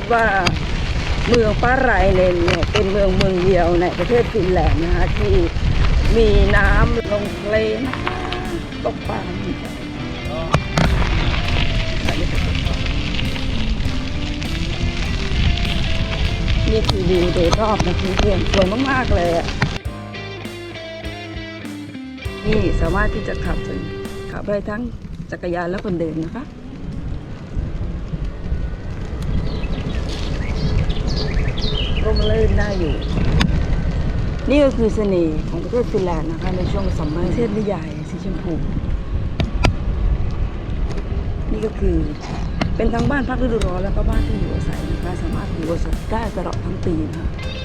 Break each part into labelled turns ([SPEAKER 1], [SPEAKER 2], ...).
[SPEAKER 1] ดว่าเมืองป้าไรเลนเนี่ยเป็นเมืองเมืองเดียวในประเทศฟินแลนด์นะคะที่มีน้ำลงทะเลนะคะตกปลานี่คือวิวโดยรอบนะเพื่อนสวยมากๆเลยอะนี่สามารถที่จะขับขับได้ทั้งจักรยานและคนเดินนะคะ ร่มรื่นน่าอยู่ นี่ก็คือเสน่ห์ของประเทศฟินแลนด์นะคะ ในช่วงซัมเมอร์ประเทศนิยายสีชมพู นี่ก็คือเป็นทั้งบ้านพักฤดูร้อนแล้วก็บ้านที่อยู่อาศัยนะคะสามารถอยู่อาศัยได้ตลอดทั้งปีนะคะ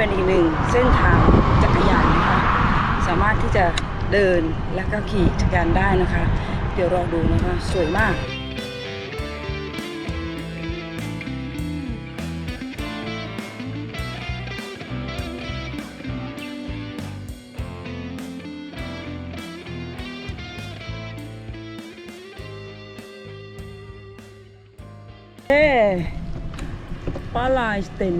[SPEAKER 1] เป็นอีกหนึ่งเส้นทางจักรยานนะคะ สามารถที่จะเดินและก็ขี่จักรยานได้นะคะ เดี๋ยวรอดูนะคะ สวยมากเอ๊ปลาลายสเตน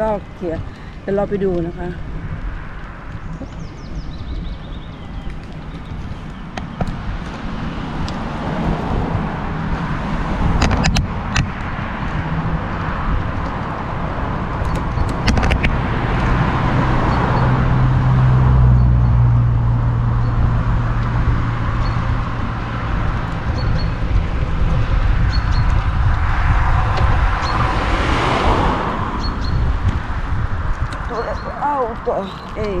[SPEAKER 1] ก็เขียนเดี๋ยวเราไปดูนะคะ auto ei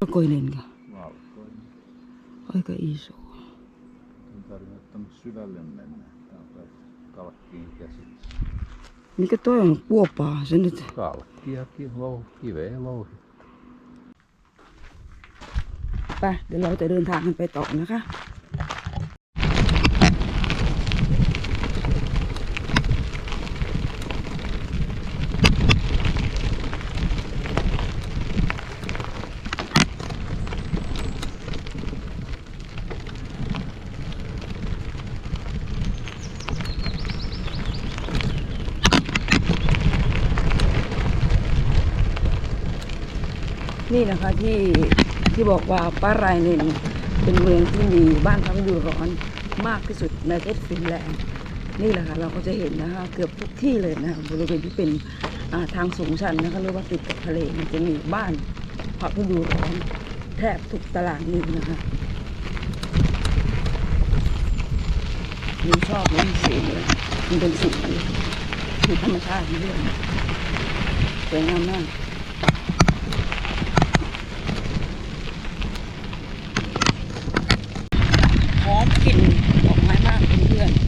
[SPEAKER 1] Kokoinen
[SPEAKER 2] Valkoinen.
[SPEAKER 1] aika iso.
[SPEAKER 2] Ei tarvitse tuonne syvälle mennä. Tää on taas kalkkiin käsiksi.
[SPEAKER 1] Mikä toi on kuopaa? Se nyt
[SPEAKER 2] Kalkkia, ki- lou, kiveä louhi.
[SPEAKER 1] ไปเดี๋ยวเราจะเดินทางกันไปต่อนะคะ นี่นะคะที่ที่บอกว่าป้ารายเนนเป็นเมืองที่มีบ้านพักฤดูร้อนมากที่สุดในประเทศฟินแลนด์นี่แหละค่ะเราก็จะเห็นนะคะเกือบทุกที่เลยนะคะบริเวณที่เป็นาทางสูงชันนะคะเรียกว่าติดกับทะเลมันจะมีบ้านพักฤดูร้อนแทบทุกตารางนิ้วนะคะมีชอบมันสีเลยมันเป็นสีสีธรรมชาติเรื่องสวยงามมาก หอมกลิ่นดอกไม้มากเพื่อนๆ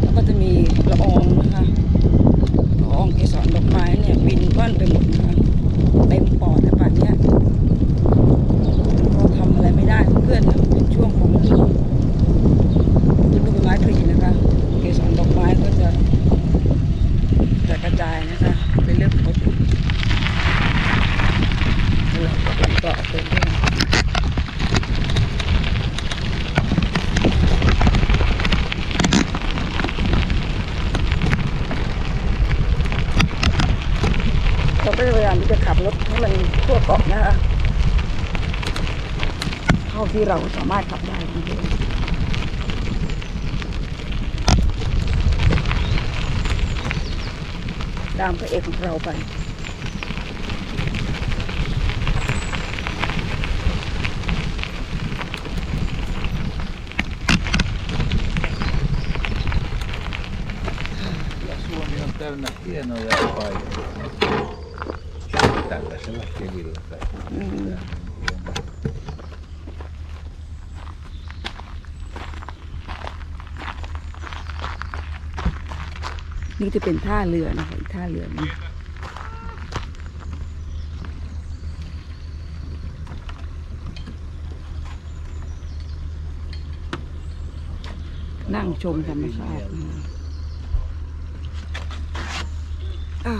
[SPEAKER 1] แล้วก็จะมี จะขับรถให้มัน ทั่วเกาะนะคะเท่าที่เราสามารถขับได้คุณผู้ชมตามพระเอกของเราไป
[SPEAKER 2] Ja Suomi on täynnä hienoja piena del paio. Kevillä tai
[SPEAKER 1] Mm. นี่จะเป็นท่าเรือนะคะอีกท่าเรือหนึงนั่งชมธรรมชาตินะคะอ่า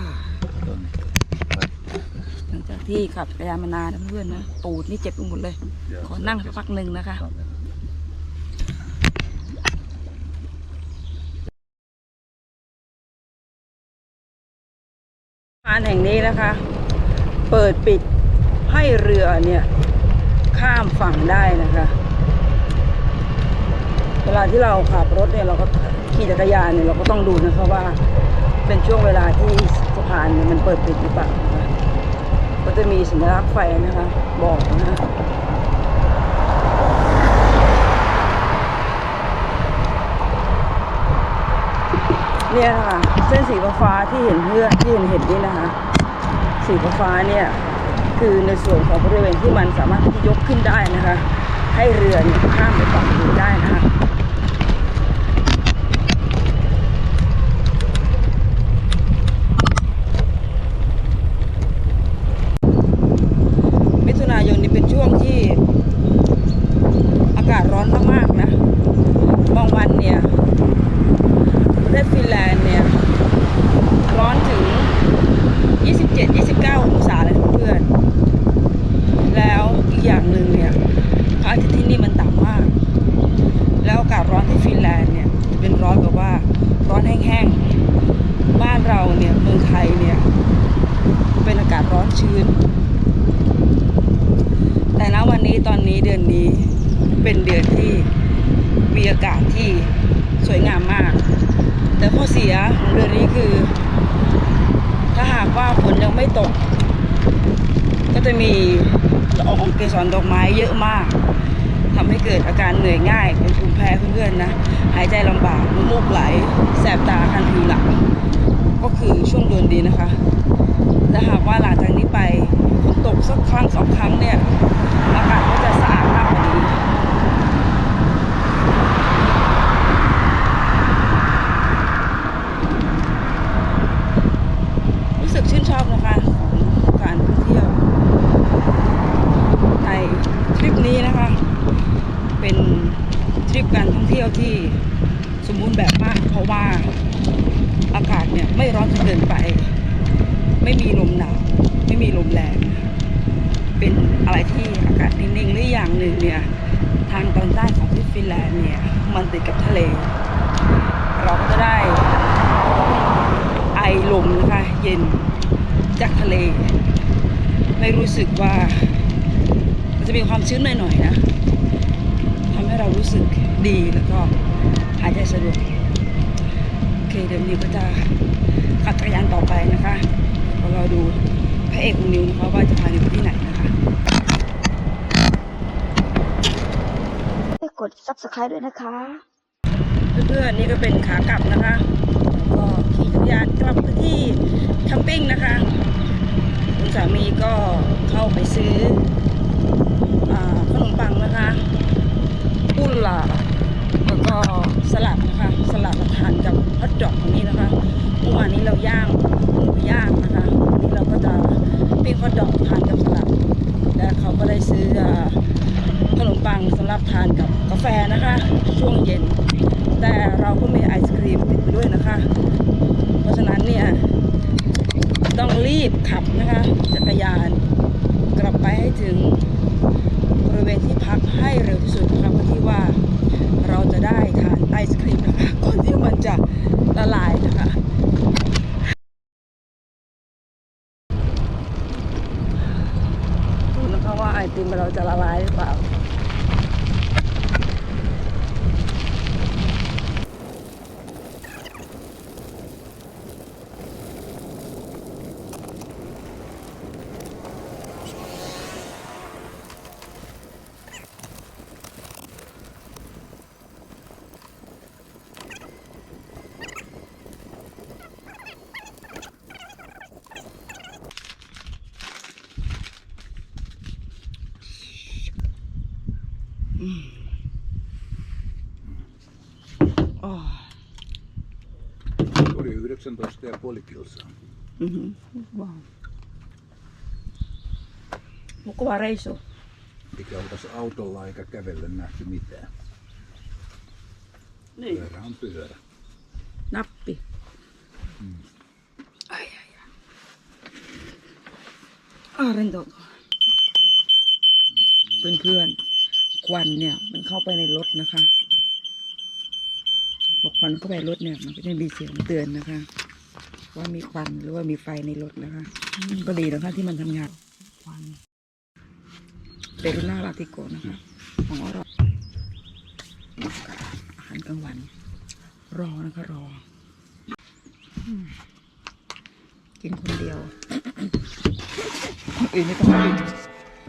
[SPEAKER 1] หลังจาก ที่ขับจักรยานมานานนะเพื่อนนะตูดนี่เจ็บไปหมดเลย ขอนั่งสักพักหนึ่งนะคะ สะพานแห่งนี้นะคะ เปิดปิดให้เรือเนี่ย ข้ามฝั่งได้นะคะ เวลาที่เราขับรถเนี่ยเราก็ขี่จักรยานเนี่ยเราก็ต้องดูนะคะว่า เป็นช่วงเวลาที่สะพานเนี่ยมันเปิดปิดหรือเปล่านะคะ ก็จะมีสัญลักษณ์ไฟนะคะ บอกนะเนี่ยค่ะเส้นสีฟ้าที่เห็นเพื่อที่เห็นเห็นนี่นะคะ สีฟ้าเนี่ยคือในส่วนของบริเวณที่มันสามารถที่ยกขึ้นได้นะคะ ให้เรือเนี่ยข้ามไปฝั่งอื่นได้นะคะ มิถุนายนนี่เป็นช่วงที่อากาศร้อนมากๆนะ บางวันเนี่ย ประเทศฟินแลนด์เนี่ย ร้อนถึง 27-29 องศาเลยเพื่อน แล้วอีกอย่างหนึ่งเนี่ยพระอาทิตย์ที่นี่มันต่ำมาก แล้วอากาศร้อนที่ฟินแลนด์เนี่ยจะเป็นร้อนแบบว่าร้อนแห้งๆ บ้านเราเนี่ยเมืองไทยเนี่ย เป็นอากาศร้อน ชื้นแต่ณวันนี้ตอนนี้เดือนนี้เป็นเดือนที่มีอากาศที่สวยงามมาก แต่ข้อเสียของเดือนนี้คือ ถ้าหากว่าฝนยังไม่ตก ก็จะมีละอองเกสรดอกไม้เยอะมากทำให้เกิดอาการเหนื่อยง่ายเป็นภูมิแพ้เพื่อนๆนะ หายใจลำบากน้ำมูกไหล แสบตาคันผิวหนังก็คือช่วงเดือนดีนะคะ นะคะว่าหลังจากนี้ไปฝนตกสักครั้งสองครั้งเนี่ยอากาศก็จะสะอาดมากกว่านี้ รู้สึกชื่นชอบนะคะของการท่องเที่ยว ในทริปนี้นะคะ เป็นทริปการท่องเที่ยวที่สมบูรณ์แบบมาก เพราะว่าอากาศเนี่ยไม่ร้อนจนเกินไป ไม่มีลมหนาวไม่มีลมแรง เป็นอะไรที่อากาศนิ่งๆและอย่างห นึ่งเนี่ยทางตอนใต้ของที่ฟินแลนด์เนี่ยมันติดกับทะเล เราก็จะได้ไอลมนะคะเย็นจากทะเล ไม่รู้สึกว่าจะมีความชื้นหน่อยๆนะทำให้เรารู้สึกดีแล้วก็หายใจสะดวกโอเคเดี๋ยวนิวก็จะขับจักรยานต่อไปนะคะเราดูพระเอกของนิวนะคะว่าจะพานิวไปที่ไหนนะคะ ไปก ด subscribe ด้วยนะคะ เพื่อนๆนี่ก็เป็นขากลับนะคะแล้วก็ขี่จักรยานกลับไปที่แคมปิ้งนะคะคุณสามีก็เข้าไปซื้ออขนมปังนะคะปุ้นลาแล้วก็สลัดนะคะ สลัดมาทานกับฮอทดอกอย่างนี้นะคะเมื่อวานนี้เราย่างหมูย่างนะคะวันนี้เราก็จะปิ้งฮอทดอกทานกับสลัดและเขาก็ได้ซื้ออ ขนมปังสำหรับทานกับกาแฟนะคะ ช่วงเย็น แต่เราก็มีไอศครีมติดไปด้วยนะคะ เพราะฉะนั้นเนี่ย ต้องรีบขับนะคะ Oli 19
[SPEAKER 2] ja puoli kilsaa.
[SPEAKER 1] Mm-hmm. Wow. Mukava reissu.
[SPEAKER 2] Eikä oltaisi autolla eikä kävellä nähty mitään.
[SPEAKER 1] Niin.
[SPEAKER 2] Pyörä on pyörä.
[SPEAKER 1] Nappi. Mm. Ai ai ai. Ah, rentoutua. Pön työn. ควันเนี่ย มันเข้าไปในรถนะคะพอควันเข้าไปในรถเนี่ย มันก็จะมีเสียงเตือนนะคะ ว่ามีควันหรือว่ามีไฟในรถนะคะอืมก็ดีนะคะที่มันทำงานควันเปรูน่าลาติโกนะคะของเราอาหารกลางวัน รอนะคะรออืมกินคนเดียวคนอื่นไม่ต้องกิน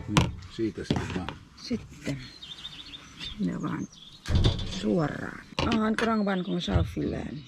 [SPEAKER 2] Niin, siitä sitten vaan.
[SPEAKER 1] Sitten sinne vaan suoraan. Ahan kranvan kun saa filleen.